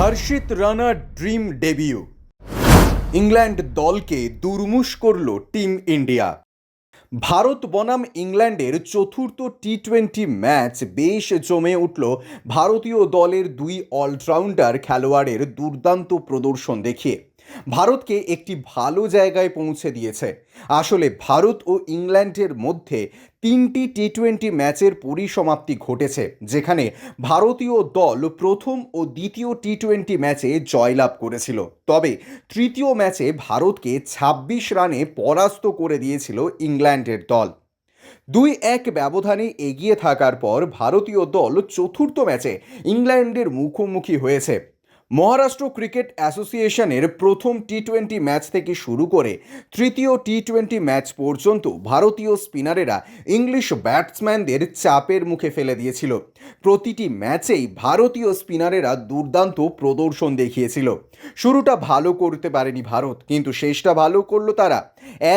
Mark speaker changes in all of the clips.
Speaker 1: Harshit Rana dream debut. England দলকে দুর্মুশ করল টিম ইন্ডিয়া। ভারত বনাম ইংল্যান্ডের চতুর্থ টি টোয়েন্টি ম্যাচ বেশ জমে উঠল। ভারতীয় দলের দুই অলরাউন্ডার খেলোয়াড়ের দুর্দান্ত প্রদর্শন দেখিয়ে। ভারতকে একটি ভালো জায়গায় পৌঁছে দিয়েছে। আসলে ভারত ও ইংল্যান্ডের মধ্যে তিনটি টি টোয়েন্টি ম্যাচের পরিসমাপ্তি ঘটেছে, যেখানে ভারতীয় দল প্রথম ও দ্বিতীয় টি টোয়েন্টি ম্যাচে জয়লাভ করেছিল। তবে তৃতীয় ম্যাচে ভারতকে ছাব্বিশ রানে পরাস্ত করে দিয়েছিল ইংল্যান্ডের দল। দুই এক ব্যবধানে এগিয়ে থাকার পর ভারতীয় দল চতুর্থ ম্যাচে ইংল্যান্ডের মুখোমুখি হয়েছে। মহারাষ্ট্র ক্রিকেট অ্যাসোসিয়েশনের প্রথম টি টোয়েন্টি ম্যাচ থেকে শুরু করে তৃতীয় টি টোয়েন্টি ম্যাচ পর্যন্ত ভারতীয় স্পিনারেরা ইংলিশ ব্যাটসম্যানদের চাপের মুখে ফেলে দিয়েছিল। প্রতিটি ম্যাচেই ভারতীয় স্পিনারেরা দুর্দান্ত প্রদর্শন দেখিয়েছিল। শুরুটা ভালো করতে পারেনি ভারত, কিন্তু শেষটা ভালো করল তারা।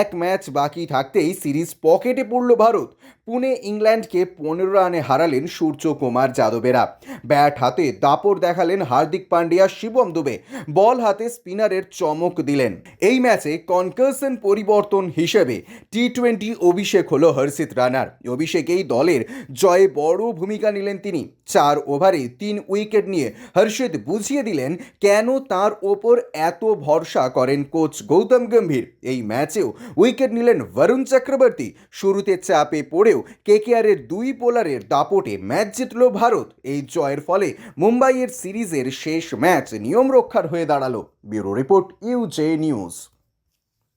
Speaker 1: এক ম্যাচ বাকি থাকতেই সিরিজ পকেটে পড়ল ভারত। পুনে ইংল্যান্ডকে পনেরো রানে হারালেন সূর্য কুমার যাদবেরা। ব্যাট হাতে দাপট দেখালেন হার্দিক পান্ডিয়া, শিবম দুবে। বল হাতে স্পিনারের চমক দিলেন। এই ম্যাচে কনকার্সন পরিবর্তন হিসেবে টি টোয়েন্টি অভিষেক হলো হর্ষিত রানার। অভিষেকেই দলের জয়ে বড় ভূমিকা নিলেন তিনি। চার ওভারে তিন উইকেট নিয়ে হর্ষিত বুঝিয়ে দিলেন, কেন তার ওপর এত ভরসা করেন কোচ গৌতম গম্ভীর? এই ম্যাচেও উইকেট নিলেন বরুণ চক্রবর্তী। শুরুতে চাপে পড়েও কেকেআরের দুই বোলারের দাপটে ম্যাচ জিতল ভারত। এই জয়ের ফলে মুম্বাইয়ের সিরিজের শেষ ম্যাচ নিয়ম রক্ষার হয়ে দাঁড়াল। Bureau report UJ news.